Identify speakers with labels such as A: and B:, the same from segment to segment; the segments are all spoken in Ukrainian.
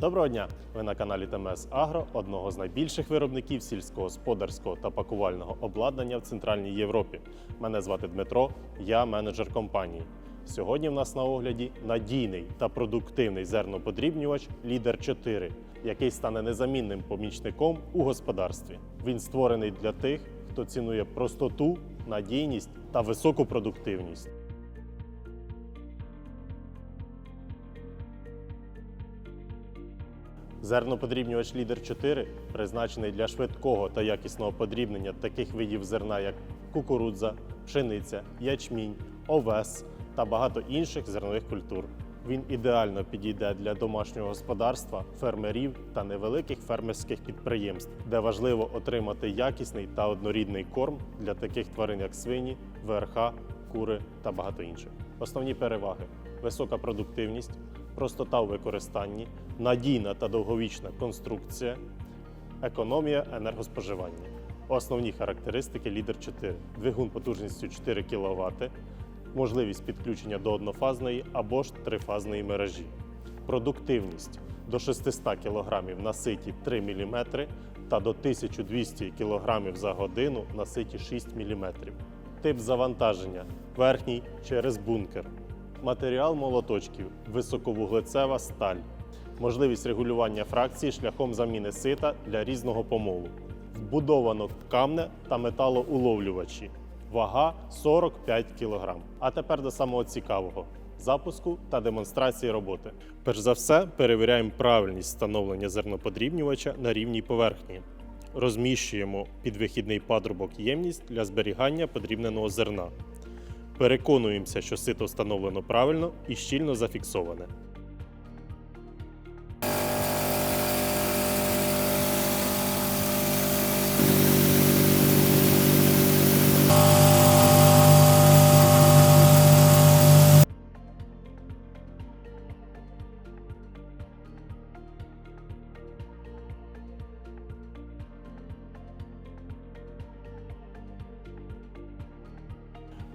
A: Доброго дня! Ви на каналі ТМС Агро, одного з найбільших виробників сільськогосподарського та пакувального обладнання в Центральній Європі. Мене звати Дмитро, я менеджер компанії. Сьогодні в нас на огляді надійний та продуктивний зерноподрібнювач Лідер 4, який стане незамінним помічником у господарстві. Він створений для тих, хто цінує простоту, надійність та високу продуктивність. Зерноподрібнювач Лідер 4 призначений для швидкого та якісного подрібнення таких видів зерна, як кукурудза, пшениця, ячмінь, овес та багато інших зернових культур. Він ідеально підійде для домашнього господарства, фермерів та невеликих фермерських підприємств, де важливо отримати якісний та однорідний корм для таких тварин, як свині, ВРХ, кури та багато інших. Основні переваги: висока продуктивність, простота у використанні, надійна та довговічна конструкція, економія енергоспоживання. Основні характеристики Лідер 4. Двигун потужністю 4 кВт, можливість підключення до однофазної або ж трифазної мережі. Продуктивність до 600 кг на ситі 3 мм та до 1200 кг за годину на ситі 6 мм. Тип завантаження верхній через бункер. Матеріал молоточків високовуглецева сталь. Можливість регулювання фракції шляхом заміни сита для різного помолу. Вбудовано камне та металоуловлювачі. Вага 45 кг. А тепер до самого цікавого запуску та демонстрації роботи. Перш за все, перевіряємо правильність встановлення зерноподрібнювача на рівній поверхні. Розміщуємо під вихідний патрубок ємність для зберігання подрібненого зерна. Переконуємося, що сито встановлено правильно і щільно зафіксоване.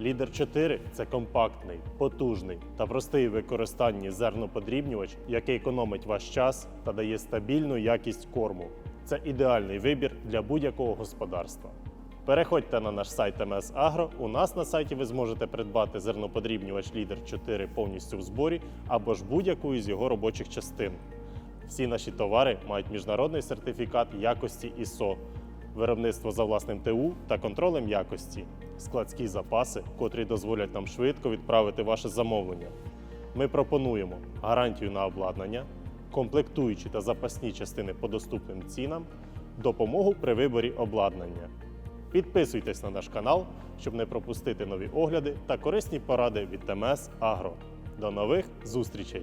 A: Лідер 4 це компактний, потужний та простий в використанні зерноподрібнювач, який економить ваш час та дає стабільну якість корму. Це ідеальний вибір для будь-якого господарства. Переходьте на наш сайт МС Агро. У нас на сайті ви зможете придбати зерноподрібнювач Лідер 4 повністю в зборі або ж будь-яку із його робочих частин. Всі наші товари мають міжнародний сертифікат якості ISO, виробництво за власним ТУ та контролем якості, складські запаси, котрі дозволять нам швидко відправити ваше замовлення. Ми пропонуємо гарантію на обладнання, комплектуючі та запасні частини по доступним цінам, допомогу при виборі обладнання. Підписуйтесь на наш канал, щоб не пропустити нові огляди та корисні поради від ТМС Агро. До нових зустрічей!